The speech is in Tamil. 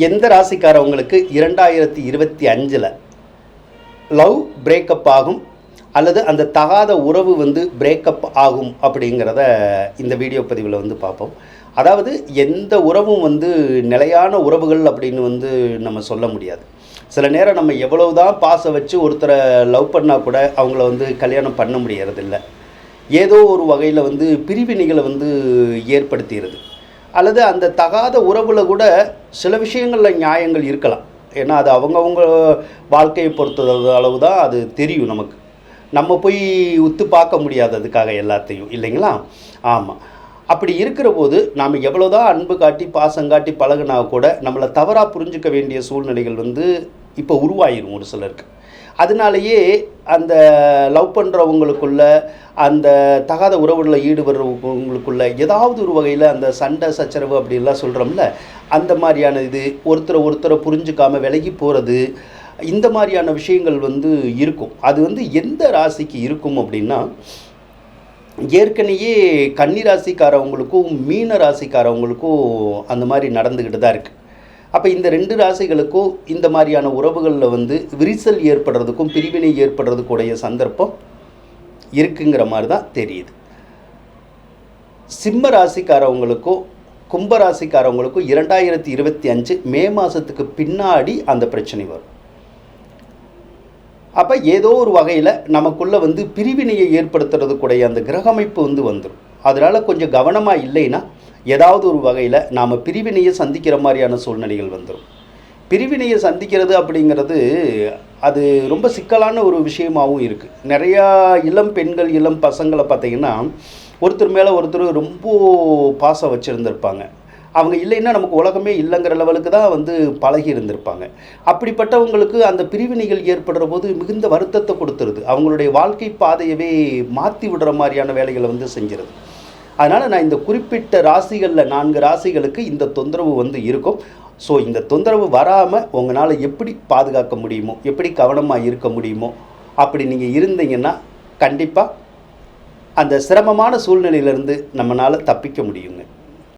எந்த ராசிக்காரவங்களுக்கு இரண்டாயிரத்தி இருபத்தி அஞ்சில் லவ் பிரேக்கப் ஆகும் அல்லது அந்த தகாத உறவு வந்து பிரேக்கப் ஆகும் அப்படிங்கிறத இந்த வீடியோ பதிவில் வந்து பார்ப்போம். அதாவது எந்த உறவும் வந்து நிலையான உறவுகள் அப்படின்னு வந்து நம்ம சொல்ல முடியாது. சில நேரம் நம்ம எவ்வளவுதான் பாசை வச்சு ஒருத்தரை லவ் பண்ணால் கூட அவங்கள வந்து கல்யாணம் பண்ண முடியறதில்ல. ஏதோ ஒரு வகையில் வந்து பிரிவினைகளை வந்து ஏற்படுத்திடுது. அல்லது அந்த தகாத உறவில் கூட சில விஷயங்களில் நியாயங்கள் இருக்கலாம். ஏன்னா அது அவங்கவுங்க வாழ்க்கையை பொறுத்தது அளவு தான் அது தெரியும் நமக்கு. நம்ம போய் உத்து பார்க்க முடியாது அதுக்காக எல்லாத்தையும். இல்லைங்களா? ஆமாம் அப்படி இருக்கிற போது நாம் எவ்வளோதான் அன்பு காட்டி பாசம் காட்டி பழகுனா கூட நம்மளை தவறாக புரிஞ்சுக்க வேண்டிய சூழ்நிலைகள் வந்து இப்போ உருவாயிரும் ஒரு சிலருக்கு. அதனாலேயே அந்த லவ் பண்ணுறவங்களுக்குள்ள அந்த தகாத உறவுகளில் ஈடுபடுறவங்களுக்குள்ள ஏதாவது ஒரு வகையில் அந்த சண்டை சச்சரவு அப்படின்லாம் சொல்கிறோம்ல அந்த மாதிரியான இது ஒருத்தரை ஒருத்தரை புரிஞ்சுக்காம விலகி போகிறது இந்த மாதிரியான விஷயங்கள் வந்து இருக்கும். அது வந்து எந்த ராசிக்கு இருக்கும் அப்படின்னா ஏற்கனவே கன்னி ராசிக்காரவங்களுக்கும் மீன ராசிக்காரவங்களுக்கும் அந்த மாதிரி நடந்துக்கிட்டு தான் இருக்குது அப்போ இந்த ரெண்டு ராசிகளுக்கும் இந்த மாதிரியான உறவுகளில் வந்து விரிசல் ஏற்படுறதுக்கும் பிரிவினை ஏற்படுறதுக்குடைய சந்தர்ப்பம் இருக்குங்கிற மாதிரி தான் தெரியுது. சிம்ம ராசிக்காரவங்களுக்கும் கும்ப ராசிக்காரவங்களுக்கும் இரண்டாயிரத்தி இருபத்தி அஞ்சு மே மாதத்துக்கு பின்னாடி அந்த பிரச்சனை வரும். அப்போ ஏதோ ஒரு வகையில் நமக்குள்ளே வந்து பிரிவினையை ஏற்படுத்துறதுக்குடைய அந்த கிரகமைப்பு வந்து வந்துடும் அதனால் கொஞ்சம் கவனமாக இல்லைன்னா ஏதாவது ஒரு வகையில் நாம் பிரிவினையை சந்திக்கிற மாதிரியான சூழ்நிலைகள் வந்துடும் பிரிவினையை சந்திக்கிறது அப்படிங்கிறது அது ரொம்ப சிக்கலான ஒரு விஷயமாகவும் இருக்குது நிறையா இளம் பெண்கள் இளம் பசங்களை பார்த்திங்கன்னா ஒருத்தர் மேலே ஒருத்தர் ரொம்ப பாசம் வச்சுருந்துருப்பாங்க. அவங்க இல்லைன்னா நமக்கு உலகமே இல்லைங்கிற லெவலுக்கு தான் வந்து பழகி இருந்திருப்பாங்க. அப்படிப்பட்டவங்களுக்கு அந்த பிரிவினைகள் ஏற்படுற போது மிகுந்த வருத்தத்தை கொடுத்துருது. அவங்களுடைய வாழ்க்கை பாதையவே மாற்றி விடுற மாதிரியான வேலைகளை வந்து செஞ்சிருது. அதனால் நான் இந்த குறிப்பிட்ட ராசிகளில் நான்கு ராசிகளுக்கு இந்த தொந்தரவு வந்து இருக்கும். ஸோ இந்த தொந்தரவு வராமல் உங்களால் எப்படி பாதுகாக்க முடியுமோ எப்படி கவனமாக இருக்க முடியுமோ அப்படி நீங்கள் இருந்தீங்கன்னா கண்டிப்பாக அந்த சிரமமான சூழ்நிலையிலேருந்து நம்மளால் தப்பிக்க முடியுங்க.